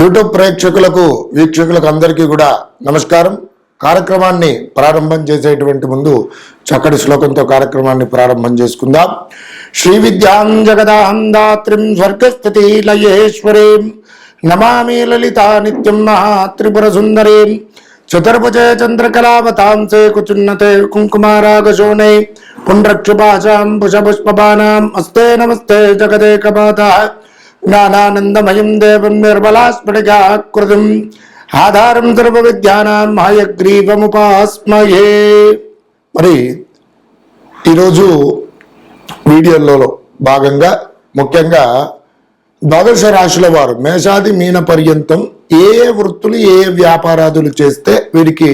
YouTube ప్రేక్షకులకు వీక్షకులకు అందరికీ కూడా నమస్కారం. కార్యక్రమాన్ని ప్రారంభం చేసేటువంటి ముందు చక్కటి శ్లోకంతో కార్యక్రమాన్ని ప్రారంభం చేసుకుందాం. శ్రీ విద్యాం జగదాహందాత్రిం స్వర్గస్థితి లయేశ్వరీం నమామి లలితా నిత్యం మహాత్రిపుర సుందరీం చతుర్భుజే చంద్రకళావతాంసే కుచున్నతే కుంకుమారాగశోణే పుండ్రక్షుపాశాం పుష్పబాణాం అస్తే నమస్తే జగదేకమాత. జ్ఞానానందమయం దేవం నిర్మలాస్ఫటికాకృతిం ఆధారం ద్రవ విద్యానాం హయగ్రీవముపాస్మయే మరి ఈరోజు వీడియోలలో భాగంగా ముఖ్యంగా ద్వాదశ రాశుల వారు మేషాది మీన పర్యంతం ఏ ఏ వృత్తులు ఏ ఏ వ్యాపారాదులు చేస్తే వీరికి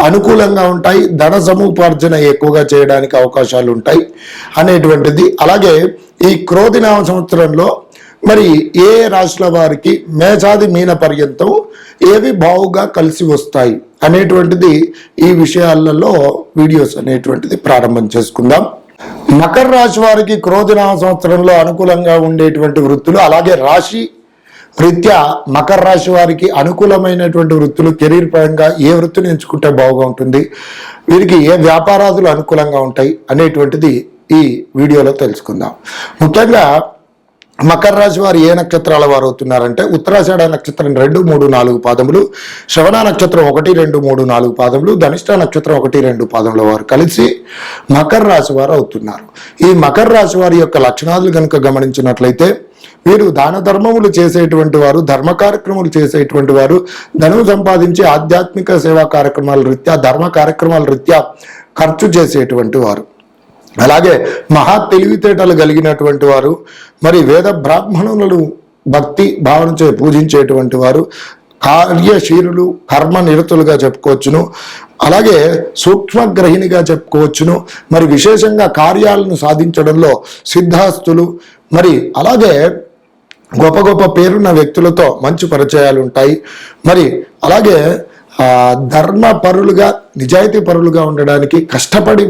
అనుకూలంగా ఉంటాయి ధన సముపార్జన ఎక్కువగా చేయడానికి అవకాశాలు ఉంటాయి అనేటువంటిది. అలాగే ఈ క్రోధినామ సంవత్సరంలో మరి ఏ రాశుల వారికి మేజాది మీన పర్యంతం ఏవి బావుగా కలిసి వస్తాయి అనేటువంటిది ఈ విషయాలలో వీడియోస్ అనేటువంటిది ప్రారంభం చేసుకుందాం. మకర రాశి వారికి క్రోధినామ సంవత్సరంలో అనుకూలంగా ఉండేటువంటి వృత్తులు అలాగే రాశి రీత్యా మకర రాశి వారికి అనుకూలమైనటువంటి వృత్తులు కెరీర్ పరంగా ఏ వృత్తిని ఎంచుకుంటే బాగుగా ఉంటుంది వీరికి ఏ వ్యాపారాదులు అనుకూలంగా ఉంటాయి అనేటువంటిది ఈ వీడియోలో తెలుసుకుందాం. ముఖ్యంగా మకర రాశి వారు ఏ నక్షత్రాల వారు అవుతున్నారంటే ఉత్తరాషాఢ నక్షత్రం రెండు మూడు నాలుగు పాదములు శ్రవణ నక్షత్రం ఒకటి రెండు మూడు నాలుగు పాదములు ధనిష్ట నక్షత్రం ఒకటి రెండు పాదముల వారు కలిసి మకర రాశి వారు అవుతున్నారు. ఈ మకర రాశి వారి యొక్క లక్షణాలు కనుక గమనించినట్లయితే వీరు దాన ధర్మములు చేసేటువంటి వారు ధర్మ కార్యక్రమాలు చేసేటువంటి వారు ధనము సంపాదించి ఆధ్యాత్మిక సేవా కార్యక్రమాల రీత్యా ధర్మ కార్యక్రమాల రీత్యా ఖర్చు చేసేటువంటి వారు. అలాగే మహా తెలివితేటలు కలిగినటువంటి వారు మరి వేద బ్రాహ్మణులను భక్తి భావనచే పూజించేటువంటి వారు కార్యశీలులు కర్మ నిరతులుగా చెప్పుకోవచ్చును. అలాగే సూక్ష్మగ్రహిణిగా చెప్పుకోవచ్చును. మరి విశేషంగా కార్యాలను సాధించడంలో సిద్ధాస్తులు మరి అలాగే గొప్ప గొప్ప పేరున్న వ్యక్తులతో మంచి పరిచయాలు ఉంటాయి మరి అలాగే ధర్మ పరులుగా నిజాయితీ పరులుగా ఉండడానికి కష్టపడి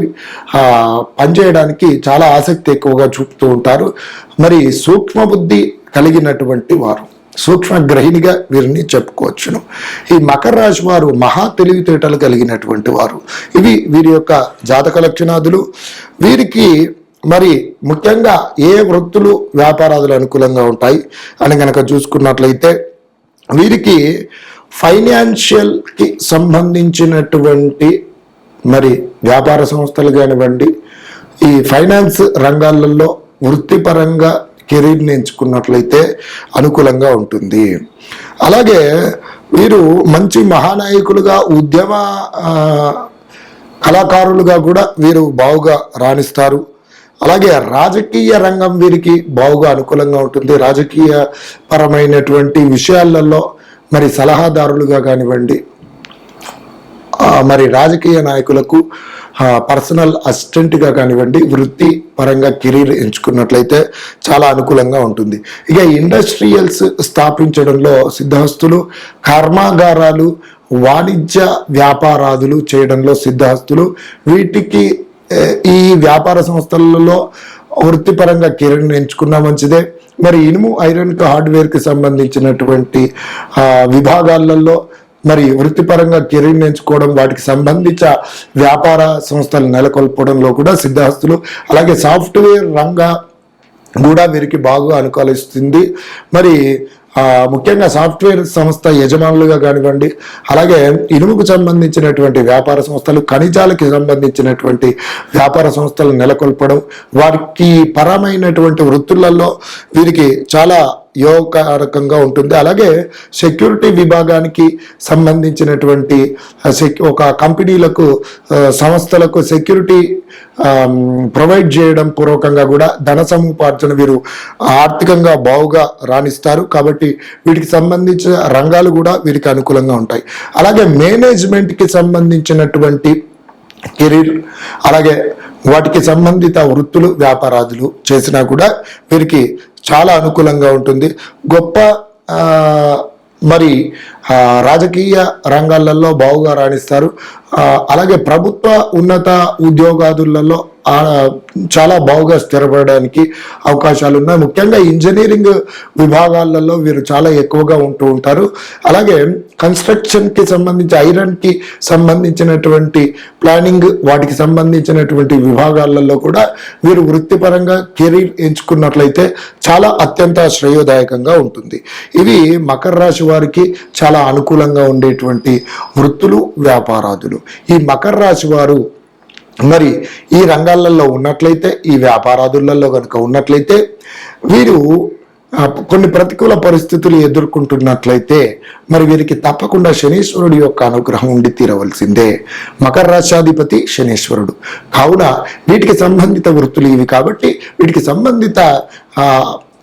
పనిచేయడానికి చాలా ఆసక్తి ఎక్కువగా చూపుతూ ఉంటారు. మరి సూక్ష్మ బుద్ధి కలిగినటువంటి వారు సూక్ష్మ గ్రహిణిగా వీరిని చెప్పుకోవచ్చును. ఈ మకర రాశి వారు మహా తెలివితేటలు కలిగినటువంటి వారు. ఇవి వీరి యొక్క జాతక లక్షణాదులు. వీరికి మరి ముఖ్యంగా ఏ వృత్తులు వ్యాపారాదులు అనుకూలంగా ఉంటాయి అని కనుక చూసుకున్నట్లయితే వీరికి ఫైనాన్షియల్కి సంబంధించినటువంటి మరి వ్యాపార సంస్థలు కానివ్వండి ఈ ఫైనాన్స్ రంగాలలో వృత్తిపరంగా కెరీర్ని ఎంచుకున్నట్లయితే అనుకూలంగా ఉంటుంది. అలాగే వీరు మంచి మహానాయకులుగా ఉద్యమ కళాకారులుగా కూడా వీరు బావుగా రాణిస్తారు. అలాగే రాజకీయ రంగం వీరికి బావుగా అనుకూలంగా ఉంటుంది. రాజకీయ పరమైనటువంటి విషయాలలో మరి సలహాదారులుగా కానివ్వండి మరి రాజకీయ నాయకులకు పర్సనల్ అసిస్టెంట్గా కానివ్వండి వృత్తి పరంగా కెరీర్ ఎంచుకున్నట్లయితే చాలా అనుకూలంగా ఉంటుంది. ఇక ఇండస్ట్రియల్స్ స్థాపించడంలో సిద్ధహస్తులు కర్మాగారాలు వాణిజ్య వ్యాపారాదులు చేయడంలో సిద్ధహస్తులు వీటికి ఈ వ్యాపార సంస్థలలో వృత్తిపరంగా కెరీర్ని ఎంచుకున్నా మంచిదే. మరి ఇనుము ఐరన్ హార్డ్వేర్కి సంబంధించినటువంటి విభాగాలలో మరి వృత్తిపరంగా కెరీర్ ఎంచుకోవడం వాటికి సంబంధించిన వ్యాపార సంస్థలు నెలకొల్పడంలో కూడా సిద్ధాస్తులు అలాగే సాఫ్ట్వేర్ రంగ కూడా వీరికి బాగా అనుకూలిస్తుంది. మరి ముఖ్యంగా సాఫ్ట్వేర్ సంస్థ యజమానులుగా కానివ్వండి అలాగే ఇనుముకు సంబంధించినటువంటి వ్యాపార సంస్థలు ఖనిజాలకి సంబంధించినటువంటి వ్యాపార సంస్థలు నెలకొల్పడం వారికి పరమైనటువంటి వృత్తులలో వీరికి చాలా యోగకారకంగా ఉంటుంది. అలాగే సెక్యూరిటీ విభాగానికి సంబంధించినటువంటి ఒక కంపెనీలకు సంస్థలకు సెక్యూరిటీ ప్రొవైడ్ చేయడం పూర్వకంగా కూడా ధన సముపార్జన వీరు ఆర్థికంగా బావుగా రాణిస్తారు. కాబట్టి వీటికి సంబంధించిన రంగాలు కూడా వీరికి అనుకూలంగా ఉంటాయి. అలాగే మేనేజ్మెంట్కి సంబంధించినటువంటి కెరీర్ అలాగే వాటికి సంబంధిత వృత్తులు వ్యాపారాదులు చేసినా కూడా వీరికి చాలా అనుకూలంగా ఉంటుంది. గొప్ప మరి రాజకీయ రంగాలలో బావుగా రాణిస్తారు. అలాగే ప్రభుత్వ ఉన్నత ఉద్యోగాదులలో చాలా బాగుగా స్థిరపడడానికి అవకాశాలు ఉన్నాయి ముఖ్యంగా ఇంజనీరింగ్ విభాగాలలో వీరు చాలా ఎక్కువగా ఉంటూ ఉంటారు. అలాగే కన్స్ట్రక్షన్కి సంబంధించి ఐరన్కి సంబంధించినటువంటి ప్లానింగ్ వాటికి సంబంధించినటువంటి విభాగాలలో కూడా వీరు వృత్తిపరంగా కెరీర్ ఎంచుకున్నట్లయితే చాలా అత్యంత శ్రేయోదాయకంగా ఉంటుంది. ఇవి మకర రాశి వారికి చాలా అనుకూలంగా ఉండేటువంటి వృత్తులు వ్యాపారాదులు. ఈ మకర రాశి వారు మరి ఈ రంగాలలో ఉన్నట్లయితే ఈ వ్యాపారాదులలో కనుక ఉన్నట్లయితే వీరు కొన్ని ప్రతికూల పరిస్థితులు ఎదుర్కొంటున్నట్లయితే మరి వీరికి తప్పకుండా శనీశ్వరుడి యొక్క అనుగ్రహం ఉండి తీరవలసిందే. మకర రాశాధిపతి శనీశ్వరుడు. కావున వీటికి సంబంధిత వృత్తులు ఇవి కాబట్టి వీటికి సంబంధిత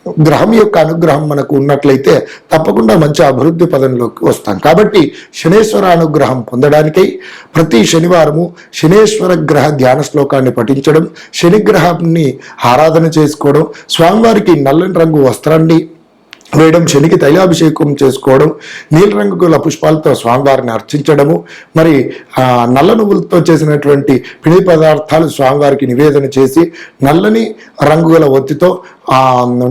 గ్రహం యొక్క అనుగ్రహం మనకు ఉన్నట్లయితే తప్పకుండా మంచి అభివృద్ధి పదంలోకి వస్తాం. కాబట్టి శనేశ్వర అనుగ్రహం పొందడానికై ప్రతి శనివారము శనేశ్వర గ్రహ ధ్యాన శ్లోకాన్ని పఠించడం శనిగ్రహాన్ని ఆరాధన చేసుకోవడం స్వామివారికి నల్లని రంగు వస్త్రాన్ని వేయడం శనికి తైలాభిషేకం చేసుకోవడం నీలరంగు గల పుష్పాలతో స్వామివారిని అర్చించడము మరి నల్ల నువ్వులతో చేసినటువంటి పిడి పదార్థాలు స్వామివారికి నివేదన చేసి నల్లని రంగు గల ఒత్తితో ఆ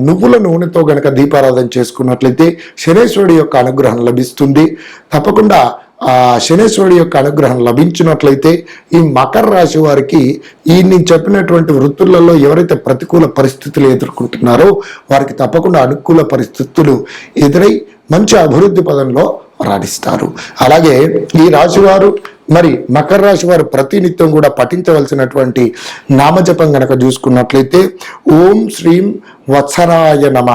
నువ్వుల నూనెతో గనక దీపారాధన చేసుకున్నట్లయితే శనేశ్వరుడి యొక్క అనుగ్రహం లభిస్తుంది. తప్పకుండా ఆ శనేశ్వరుడి యొక్క అనుగ్రహం లభించినట్లయితే ఈ మకర రాశి వారికి ఈ నేను చెప్పినటువంటి వృత్తులలో ఎవరైతే ప్రతికూల పరిస్థితులు ఎదుర్కొంటున్నారో వారికి తప్పకుండా అనుకూల పరిస్థితులు ఎదురై మంచి అభివృద్ధి పదంలో రాణిస్తారు. అలాగే ఈ రాశివారు మరి మకర రాశి వారు ప్రతినిత్యం కూడా పఠించవలసినటువంటి నామజపం గనక చూసుకున్నట్లయితే ఓం శ్రీం వత్సరాయ నమ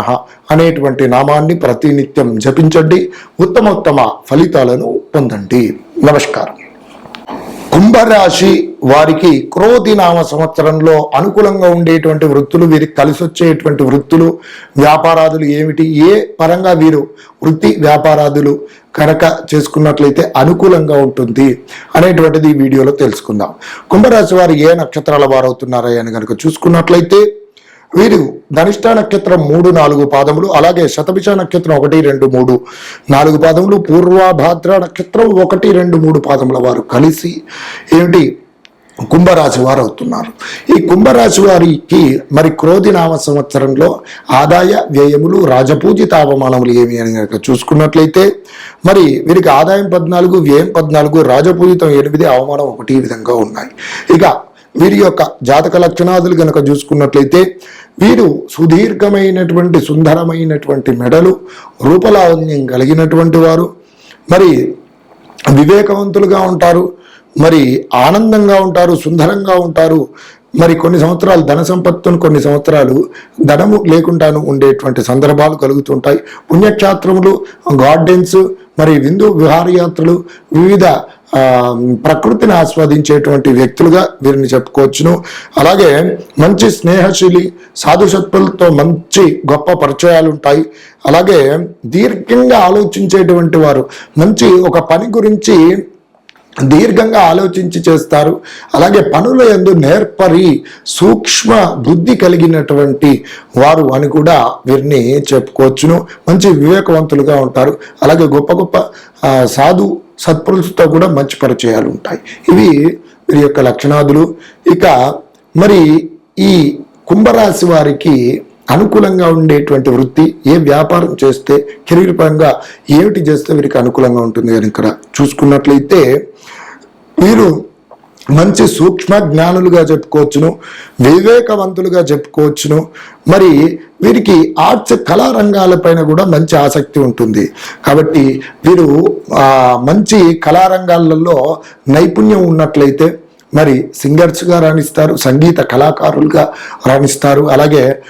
అనేటువంటి నామాన్ని ప్రతినిత్యం జపించండి. ఉత్తమోత్తమ ఫలితాలను పొందండి. నమస్కారం. కుంభరాశి వారికి క్రోధి నామ సంవత్సరంలో అనుకూలంగా ఉండేటువంటి వృత్తులు వీరికి కలిసి వచ్చేటువంటి వృత్తులు వ్యాపారాదులు ఏమిటి ఏ పరంగా వీరు వృత్తి వ్యాపారాదులు కనుక చేసుకున్నట్లయితే అనుకూలంగా ఉంటుంది అనేటువంటిది ఈ వీడియోలో తెలుసుకుందాం. కుంభరాశి వారు ఏ నక్షత్రాల వారు అవుతున్నారా అని కనుక చూసుకున్నట్లయితే వీరు ధనిష్ట నక్షత్రం మూడు నాలుగు పాదములు అలాగే శతభిష నక్షత్రం ఒకటి రెండు మూడు నాలుగు పాదములు పూర్వభాద్ర నక్షత్రం ఒకటి రెండు మూడు పాదముల వారు కలిసి ఏమిటి కుంభరాశి వారు అవుతున్నారు. ఈ కుంభరాశి వారికి మరి క్రోధి నామ సంవత్సరంలో ఆదాయ వ్యయములు రాజపూజిత అవమానములు ఏమి అని కనుక చూసుకున్నట్లయితే మరి వీరికి ఆదాయం పద్నాలుగు వ్యయం పద్నాలుగు రాజపూజితం ఎనిమిది అవమానం ఒకటి ఈ విధంగా ఉన్నాయి. ఇక వీరి యొక్క జాతక లక్షణాదులు కనుక చూసుకున్నట్లయితే వీరు సుదీర్ఘమైనటువంటి సుందరమైనటువంటి మెడలు రూపలావణ్యం కలిగినటువంటి వారు మరి వివేకవంతులుగా ఉంటారు. మరి ఆనందంగా ఉంటారు సుందరంగా ఉంటారు. మరి కొన్ని సంవత్సరాలు ధన సంపత్తును కొన్ని సంవత్సరాలు ధనము లేకుండాను ఉండేటువంటి సందర్భాలు కలుగుతుంటాయి. పుణ్యక్షేత్రములు గార్డెన్స్ మరి విందు విహారయాత్రలు వివిధ ప్రకృతిని ఆస్వాదించేటువంటి వ్యక్తులుగా వీరిని చెప్పుకోవచ్చును. అలాగే మంచి స్నేహశీలి సాధుసత్తులతో మంచి గొప్ప పరిచయాలు ఉంటాయి అలాగే దీర్ఘంగా ఆలోచించేటువంటి వారు మంచి ఒక పని గురించి దీర్ఘంగా ఆలోచించి చేస్తారు. అలాగే పనుల ఎందు నేర్పరి సూక్ష్మ బుద్ధి కలిగినటువంటి వారు అని కూడా వీరిని చెప్పుకోవచ్చును. మంచి వివేకవంతులుగా ఉంటారు. అలాగే గొప్ప గొప్ప సాధు సత్పురులతో కూడా మంచి పరిచయాలు ఉంటాయి. ఇవి వీరి యొక్క లక్షణాదులు. ఇక మరి ఈ కుంభరాశి వారికి అనుకూలంగా ఉండేటువంటి వృత్తి ఏ వ్యాపారం చేస్తే కెరీర్ పరంగా ఏమిటి చేస్తే వీరికి అనుకూలంగా ఉంటుంది అని ఇక్కడ చూసుకున్నట్లయితే వీరు మంచి సూక్ష్మ జ్ఞానులుగా చెప్పుకోవచ్చును వివేకవంతులుగా చెప్పుకోవచ్చును. మరి వీరికి ఆర్ట్స్ కళారంగాలపైన కూడా మంచి ఆసక్తి ఉంటుంది. కాబట్టి వీరు మంచి కళారంగాలలో నైపుణ్యం ఉన్నట్లయితే మరి సింగర్స్గా రాణిస్తారు సంగీత కళాకారులుగా రాణిస్తారు. అలాగే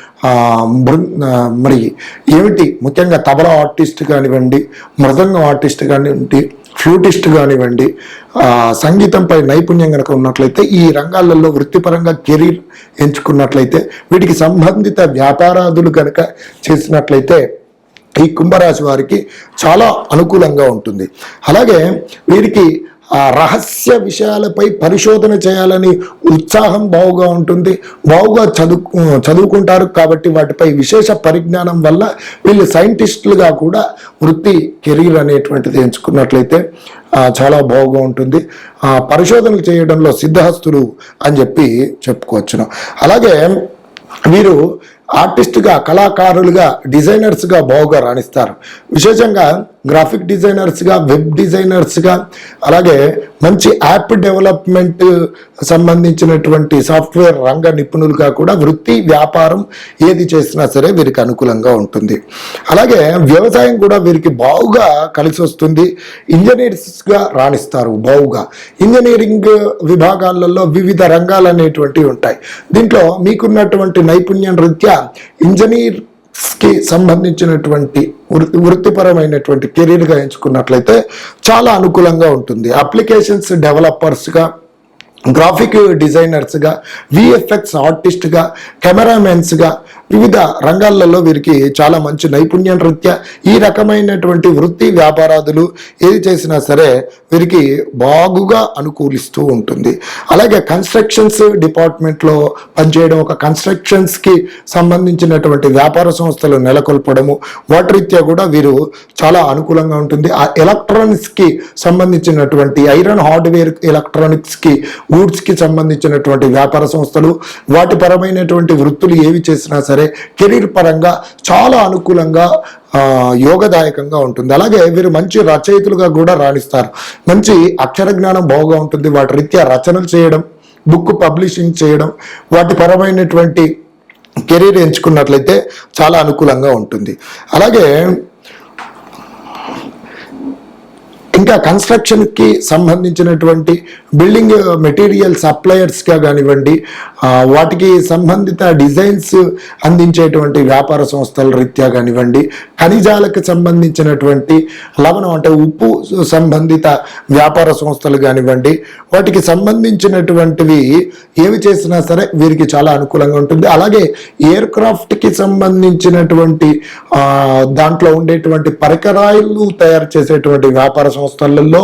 బృ- మరి ఏమిటి? ముఖ్యంగా తబలా ఆర్టిస్ట్ కానివ్వండి మృదంగం ఆర్టిస్ట్ కానివ్వండి ఫ్లూటిస్ట్ కానివ్వండి సంగీతంపై నైపుణ్యం కనుక ఉన్నట్లయితే ఈ రంగాలలో వృత్తిపరంగా కెరీర్ ఎంచుకున్నట్లయితే వీటికి సంబంధిత వ్యాపారాదులు కనుక చేసినట్లయితే ఈ కుంభరాశి వారికి చాలా అనుకూలంగా ఉంటుంది. అలాగే వీరికి ఆ రహస్య విషయాలపై పరిశోధన చేయాలని ఉత్సాహం బావుగా ఉంటుంది. బావుగా చదువు చదువుకుంటారు కాబట్టి వాటిపై విశేష పరిజ్ఞానం వల్ల వీళ్ళు సైంటిస్టులుగా కూడా వృత్తి కెరీర్ అనేటువంటిది ఎంచుకున్నట్లయితే చాలా బాగుగా ఉంటుంది. ఆ, పరిశోధనలు చేయడంలో సిద్ధహస్తులు అని చెప్పి చెప్పుకోవచ్చును. అలాగే వీరు ఆర్టిస్ట్గా కళాకారులుగా డిజైనర్స్గా బాగుగా రాణిస్తారు. విశేషంగా గ్రాఫిక్ డిజైనర్స్గా వెబ్ డిజైనర్స్గా అలాగే మంచి యాప్ డెవలప్మెంట్ సంబంధించినటువంటి సాఫ్ట్వేర్ రంగ నిపుణులుగా కూడా వృత్తి వ్యాపారం ఏది చేసినా సరే వీరికి అనుకూలంగా ఉంటుంది. అలాగే వ్యవసాయం కూడా వీరికి బావుగా కలిసి వస్తుంది. ఇంజనీర్స్గా రాణిస్తారు బావుగా. ఇంజనీరింగ్ విభాగాలలో వివిధ రంగాలు అనేటువంటివి ఉంటాయి. దీంట్లో మీకున్నటువంటి నైపుణ్యం రీత్యా ఇంజనీర్ కి సంబంధించినటువంటి వృత్తి వృత్తిపరమైనటువంటి కెరీర్గా ఎంచుకున్నట్లయితే చాలా అనుకూలంగా ఉంటుంది. అప్లికేషన్స్ డెవలపర్స్గా గ్రాఫిక్ డిజైనర్స్గా విఎఫ్ఎక్స్ ఆర్టిస్ట్గా కెమెరామెన్స్గా వివిధ రంగాలలో వీరికి చాలా మంచి నైపుణ్యం రీత్యా ఈ రకమైనటువంటి వృత్తి వ్యాపారాదులు ఏది చేసినా సరే వీరికి బాగుగా అనుకూలిస్తూ ఉంటుంది. అలాగే కన్స్ట్రక్షన్స్ డిపార్ట్మెంట్లో పనిచేయడం ఒక కన్స్ట్రక్షన్స్కి సంబంధించినటువంటి వ్యాపార సంస్థలు నెలకొల్పడము వాటి రీత్యా కూడా వీరు చాలా అనుకూలంగా ఉంటుంది. ఆ ఎలక్ట్రానిక్స్కి సంబంధించినటువంటి ఐరన్ హార్డ్వేర్ ఎలక్ట్రానిక్స్కి గూడ్స్కి సంబంధించినటువంటి వ్యాపార సంస్థలు వాటి పరమైనటువంటి వృత్తులు ఏవి చేసినా సరే కెరీర్ పరంగా చాలా అనుకూలంగా యోగదాయకంగా ఉంటుంది. అలాగే వీరు మంచి రచయితలుగా కూడా రాణిస్తారు. మంచి అక్షర జ్ఞానం బాగుగా ఉంటుంది. వాటి రీత్యా రచనలు చేయడం బుక్ పబ్లిషింగ్ చేయడం వాటి పరమైనటువంటి కెరీర్ ఎంచుకున్నట్లయితే చాలా అనుకూలంగా ఉంటుంది. అలాగే ఇంకా కన్స్ట్రక్షన్కి సంబంధించినటువంటి బిల్డింగ్ మెటీరియల్ సప్లయర్స్గా కానివ్వండి వాటికి సంబంధిత డిజైన్స్ అందించేటువంటి వ్యాపార సంస్థల రీత్యా కానివ్వండి ఖనిజాలకు సంబంధించినటువంటి లవణం అంటే ఉప్పు సంబంధిత వ్యాపార సంస్థలు కానివ్వండి వాటికి సంబంధించినటువంటివి ఏవి చేసినా సరే వీరికి చాలా అనుకూలంగా ఉంటుంది. అలాగే ఎయిర్ క్రాఫ్ట్కి సంబంధించినటువంటి దాంట్లో ఉండేటువంటి పరికరాలు తయారు చేసేటువంటి వ్యాపార సంస్థలలో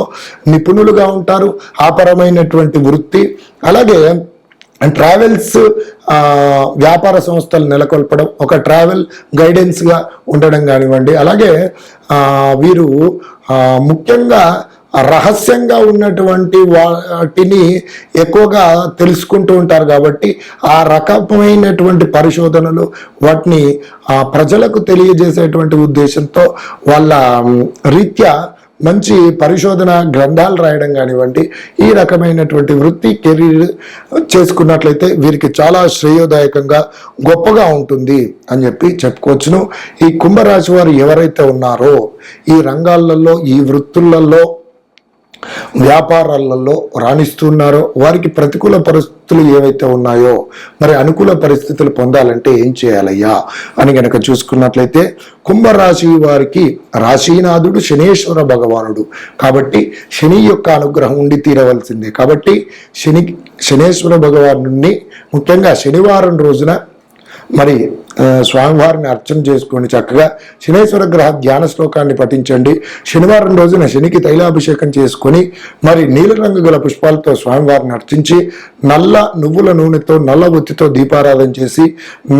నిపుణులుగా ఉంటారు. ఆ పరమైనటువంటి వృత్తి. అలాగే ట్రావెల్స్ వ్యాపార సంస్థలు నెలకొల్పడం ఒక ట్రావెల్ గైడెన్స్గా ఉండడం కానివ్వండి. అలాగే వీరు ముఖ్యంగా రహస్యంగా ఉన్నటువంటి వాటిని ఎక్కువగా తెలుసుకుంటూ ఉంటారు కాబట్టి ఆ రకమైనటువంటి పరిశోధనలు వాటిని ప్రజలకు తెలియజేసేటువంటి ఉద్దేశంతో వాళ్ళ రీత్యా మంచి పరిశోధన గ్రంథాలు రాయడం కానివ్వండి ఈ రకమైనటువంటి వృత్తి కెరీర్ చేసుకున్నట్లయితే వీరికి చాలా శ్రేయోదాయకంగా గొప్పగా ఉంటుంది అని చెప్పి చెప్పుకోవచ్చును. ఈ కుంభరాశి వారు ఎవరైతే ఉన్నారో ఈ రంగాలలో ఈ వృత్తులలో వ్యాపారాలలో రాణిస్తున్నారో వారికి ప్రతికూల పరిస్థితులు ఏవైతే ఉన్నాయో మరి అనుకూల పరిస్థితులు పొందాలంటే ఏం చేయాలయ్యా? అని గనక చూసుకున్నట్లయితే కుంభరాశి వారికి రాశీనాథుడు శనీశ్వర భగవానుడు. కాబట్టి శని యొక్క అనుగ్రహం ఉండి తీరవలసిందే. కాబట్టి శని శనేశ్వర భగవానుడిని ముఖ్యంగా శనివారం రోజున మరి స్వామివారిని అర్చన చేసుకొని చక్కగా. శనేశ్వర గ్రహ ధ్యాన శ్లోకాన్ని పఠించండి. శనివారం రోజున శనికి తైలాభిషేకం చేసుకొని మరి నీలరంగు గల పుష్పాలతో స్వామివారిని అర్చించి నల్ల నువ్వుల నూనెతో నల్ల ఒత్తితో దీపారాధన చేసి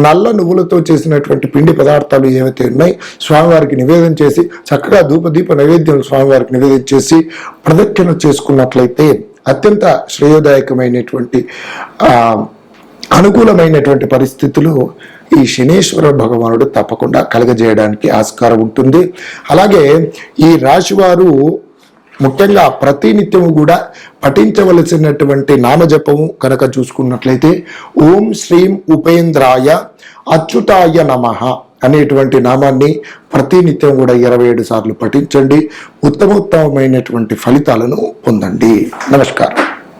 నల్ల నువ్వులతో చేసినటువంటి పిండి పదార్థాలు ఏవైతే ఉన్నాయి స్వామివారికి నివేదన చేసి చక్కగా ధూపదీప నైవేద్యం స్వామివారికి నివేదన చేసి ప్రదక్షిణ చేసుకున్నట్లయితే అత్యంత శ్రేయోదాయకమైనటువంటి ఆ అనుకూలమైనటువంటి పరిస్థితులు ఈ శనీశ్వర భగవానుడు తప్పకుండా కలగజేయడానికి ఆస్కారం ఉంటుంది. అలాగే ఈ రాశివారు ముఖ్యంగా ప్రతినిత్యము కూడా పఠించవలసినటువంటి నామజపము కనుక చూసుకున్నట్లయితే ఓం శ్రీం ఉపేంద్రాయ అచ్యుతాయ నమః అనేటువంటి నామాన్ని ప్రతినిత్యం కూడా ఇరవై ఏడు సార్లు పఠించండి. ఉత్తమోత్తమైనటువంటి ఫలితాలను పొందండి. నమస్కారం.